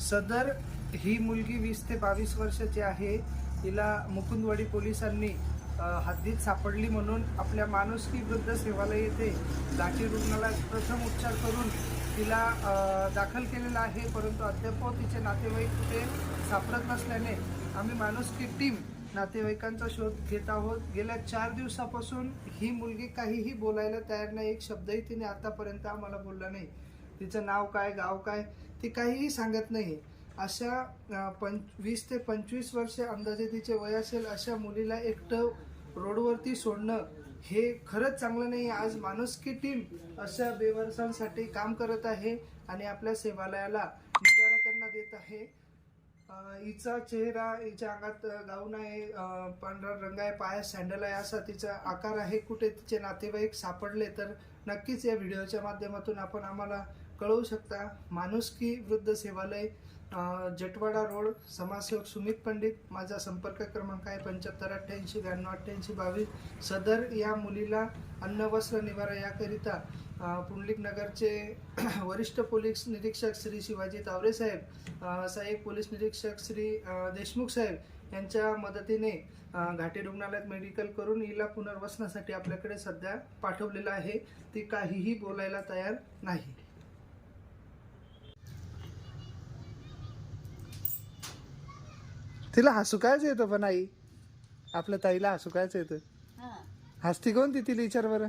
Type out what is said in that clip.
सदर ही मुलगी वीस ते बावीस वर्षाची आहे. तिला मुकुंदवाडी पोलिसांनी हद्दीत सापडली म्हणून आपल्या माणुसकी वृद्ध सेवाला येथे लाठी रुग्णालयात प्रथम उपचार करून तिला दाखल केलेला आहे. परंतु अद्याप तिचे नातेवाईक कुठे सापडत नसल्याने आम्ही माणुसकी टीम नातेवाईकांचा शोध घेत आहोत. गेल्या चार दिवसापासून ही मुलगी काहीही बोलायला तयार नाही. एक शब्दही तिने आतापर्यंत आम्हाला बोलला नाही. तिचं नाव काय गाव काय ती काहीही सांगत नाही. अशा पंच वीस ते पंचवीस वर्षे अंदाजे तिचे वय असेल अशा मुलीला एकटं रोडवरती सोडणं हे खरंच चांगलं नाही. आज माणुसकी टीम अशा बेवारसांसाठी काम करत आहे आणि आपल्या सेवालयाला निवारा त्यांना देत आहे. हिचा चेहरा हिच्या अंगात गाऊन आहे पांढरा रंग आहे पाया सँडल आहे असा तिचा आकार आहे. कुठे तिचे नातेवाईक सापडले तर नक्कीच या व्हिडिओच्या माध्यमातून आपण आम्हाला कळवू शकता. माणुसकी वृद्ध सेवालय जटवाडा रोड समाजसेवक सुमित पंडित माझा संपर्क क्रमांक आहे पंच्याहत्तर अठ्ठ्याऐंशी ब्याण्णव अठ्ठ्याऐंशी बावीस. सदर या मुलीला अन्न वस्त्र निवारा याकरिता पुंडलिक नगरचे वरिष्ठ पोलीस निरीक्षक श्री शिवाजी तावरे साहेब सहाय्यक पोलीस निरीक्षक श्री देशमुख साहेब यांच्या मदतीने घाटी रुग्णालयात मेडिकल करून हिला पुनर्वसनासाठी आपल्याकडे सध्या पाठवलेलं आहे. ती काहीही बोलायला तयार नाही. तिला हसू कायच येतं पण आई. आपल्या ताईला हसू कायच येतं हसती कोण ती तिला विचार बरं?